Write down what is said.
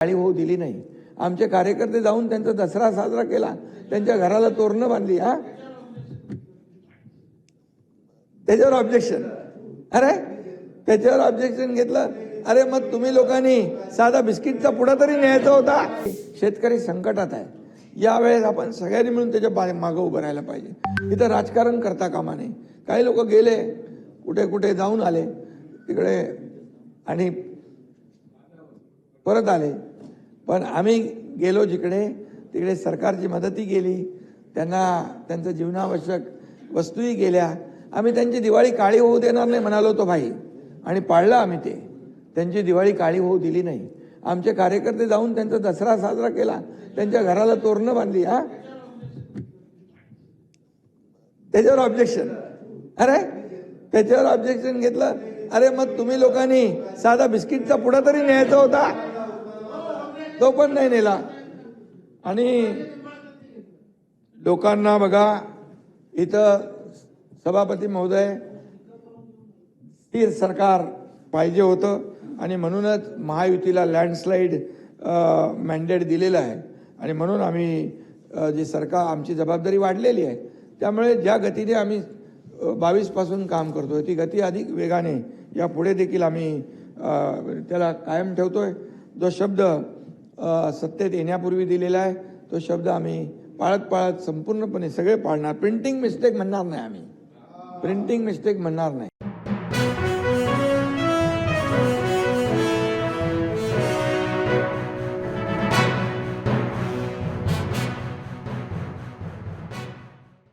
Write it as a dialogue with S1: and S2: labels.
S1: गाडी होऊ दिली नाही. आमचे कार्यकर्ते जाऊन त्यांचा दसरा साजरा केला. त्यांच्या घराला तोरणं बांधली हा? त्याच्यावर ऑब्जेक्शन अरे त्याच्यावर ऑब्जेक्शन घेतलं. अरे मग तुम्ही लोकांनी साधा बिस्किटचा पुढा तरी न्यायचा होता? शेतकरी संकटात आहे. यावेळेस आपण सगळ्यांनी मिळून त्याच्या मागं उभं राहायला पाहिजे. इथं राजकारण करता कामा नये. काही लोक गेले कुठे कुठे जाऊन आले तिकडे आणि परत आले. पण आम्ही गेलो जिकडे तिकडे सरकारची मदतही केली त्यांना त्यांचं जीवनावश्यक वस्तूही गेल्या. आम्ही त्यांची दिवाळी काळी होऊ देणार नाही म्हणालो तो भाई. आणि पाळलं आम्ही ते. त्यांची दिवाळी काळी होऊ दिली नाही. आमचे कार्यकर्ते जाऊन त्यांचा दसरा साजरा केला. त्यांच्या घराला तोरणं बांधली हा? त्याच्यावर ऑब्जेक्शन अरे त्याच्यावर ऑब्जेक्शन घेतलं. अरे मग तुम्ही लोकांनी साधा बिस्किटचा पुडा तरी न्यायचा होता? तो पण नाही नेला. आणि लोकांना बघा इथं सभापती महोदय स्थिर सरकार पाहिजे होतं. आणि म्हणूनच महायुतीला लँडस्लाईड मॅन्डेट दिलेलं आहे. आणि म्हणून आम्ही जे जी सरकार आमची जबाबदारी वाढलेली आहे. त्यामुळे ज्या गतीने आम्ही बावीसपासून काम करतोय ती गती अधिक वेगाने या पुढे देखील आम्ही त्याला कायम ठेवतोय. जो शब्द सत्तेत येण्यापूर्वी दिलेला आहे. तो शब्द आम्ही पाळत पाळत संपूर्णपणे सगळे पाळणार. प्रिंटिंग मिस्टेक म्हणणार नाही आम्ही. प्रिंटिंग मिस्टेक म्हणणार नाही.